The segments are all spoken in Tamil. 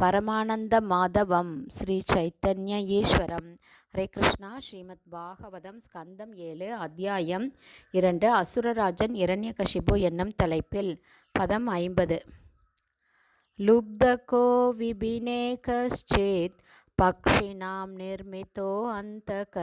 பரமானந்த மாதவம் ஸ்ரீ சைத்தன்ய ஈஸ்வரம் ஹரே கிருஷ்ணா. ஸ்ரீமத் பாகவதம் ஸ்கந்தம் ஏழு அத்தியாயம் இரண்டு அசுரராஜன் இரண்ய கஷிபு என்னும் தலைப்பில். பதம் ஐம்பது. லுப்தகோ விபினே பக்ஷிணாம் நிர்மிதோ அந்தக.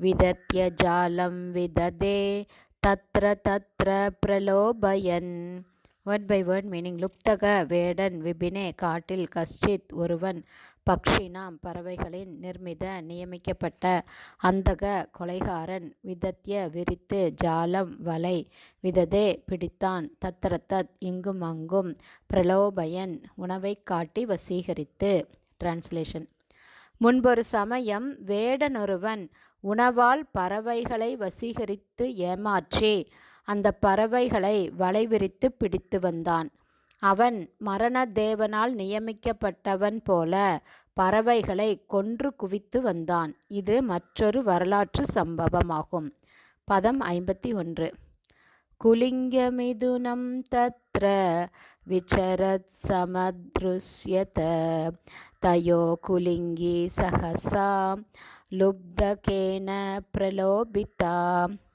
விதத்ய ஜாலம் விததே தத்ர தத்ர பிரலோபயன். வேர்ட் பை வேர்ட் மீனிங் லுப்தக வேடன் விபினே காட்டில் கஷ்டித் ஒருவன் பக்ஷினாம் பறவைகளின் நிர்மித நியமிக்கப்பட்ட அந்தக கொலைகாரன் விதத்திய விரித்து ஜாலம் வலை விததே பிடித்தான் தத்திரத்தத் இங்கும் அங்கும் பிரலோபயன் உணவை காட்டி வசீகரித்து. டிரான்ஸ்லேஷன் முன்பொரு சமயம் வேடனொருவன் உணவால் பறவைகளை வசீகரித்து ஏமாற்றி அந்த பறவைகளை வலைவிரித்து பிடித்து வந்தான். அவன் மரண தேவனால் நியமிக்கப்பட்டவன் போல பறவைகளை கொன்று குவித்து வந்தான். இது மற்றொரு வரலாற்று சம்பவமாகும். பதம் ஐம்பத்தி ஒன்று. குலிங்கமிதுனம் தத்ர விசரத் சமத்ருஷ்யத தயோ குலிங்கி சகசா லுப்தகேன பிரலோபிதா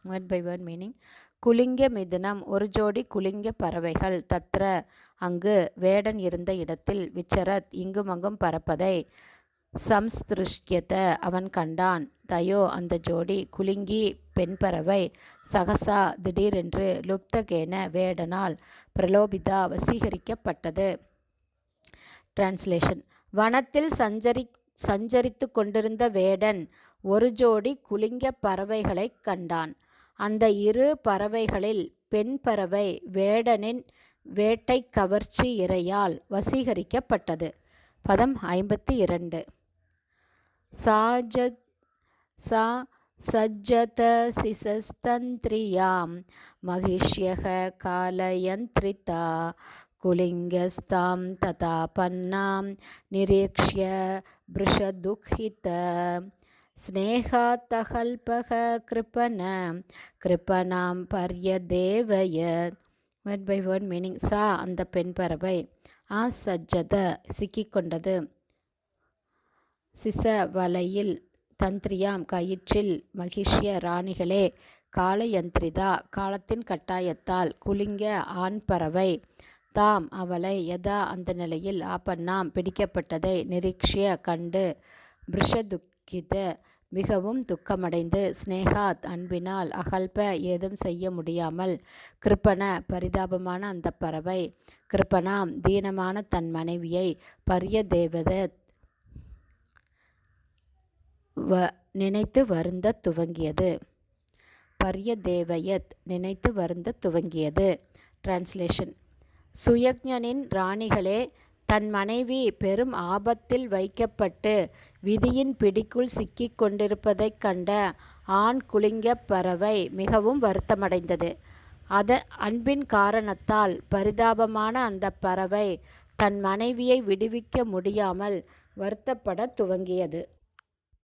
ஒன் பை ஒன் மீனிங் குலிங்க மிதுனம் ஒரு ஜோடி குலிங்க பறவைகள். தத்ர அங்கு வேடன் இருந்த இடத்தில் விச்சரத் இங்குமங்கும் பறப்பதை சம்ஸ்திருஷ்யத அவன் கண்டான். தயோ அந்த ஜோடி குலுங்கி பெண் பறவை சகசா திடீரென்று லுப்தகேன வேடனால் பிரலோபிதா வசீகரிக்கப்பட்டது. டிரான்ஸ்லேஷன் வனத்தில் சஞ்சரி சஞ்சரித்து கொண்டிருந்த வேடன் ஒரு ஜோடி குலிங்க பறவைகளை கண்டான். அந்த இரு பறவைகளில் பெண் பறவை வேடனின் வேட்டை கவர்ச்சி இரையால் வசீகரிக்கப்பட்டது. பதம் ஐம்பத்தி இரண்டு சாஜத் சா சஜ்ஜத சிசஸ்தந்திரியாம் மகிஷ்யக காலயந்திரிதா குலிங்கஸ்தாம் ததா பன்னாம் நிரீக்ஷ்ய பிருஷதுஹித ஸ்னேகாத்தகல்பக கிருப்பன கிருப்பனாம் பர்யதேவய வேர்ட் பை வேர்ட் மீனிங் சா அந்த பெண் பறவை. ஆ சஜ்ஜத சிக்கிக்கொண்டது சிச வலையில் தந்திரியாம் கயிற்றில் மகிஷிய ராணிகளே. காலயந்திரிதா காலத்தின் கட்டாயத்தால் குலுங்க ஆண் பறவை. தாம் அவளை யதா அந்த நிலையில் ஆப்பண்ணாம் பிடிக்கப்பட்டதை நிரீக்ஷிய கண்டு பிருஷதுக்கித மிகவும் துக்கமடைந்து ஸ்னேகாத் அன்பினால் அகல்ப ஏதும் செய்ய முடியாமல் கிருப்பன பரிதாபமான அந்த பறவை. கிருப்பனாம் தீனமான தன் மனைவியை பரிய தேவத வ நினைத்து வருந்த துவங்கியது. பரிய தேவயத் நினைத்து வருந்த துவங்கியது. டிரான்ஸ்லேஷன் சுயக்ஞனின் ராணிகளே தன் மனைவி பெரும் ஆபத்தில் வைக்கப்பட்டு விதியின் பிடிக்குள் சிக்கிக் கொண்டிருப்பதைக் கண்ட ஆண் குளிங்க பறவை மிகவும் வருத்தமடைந்தது. அத அன்பின் காரணத்தால் பரிதாபமான அந்த பறவை தன் மனைவியை விடுவிக்க முடியாமல் வருத்தப்பட துவங்கியது.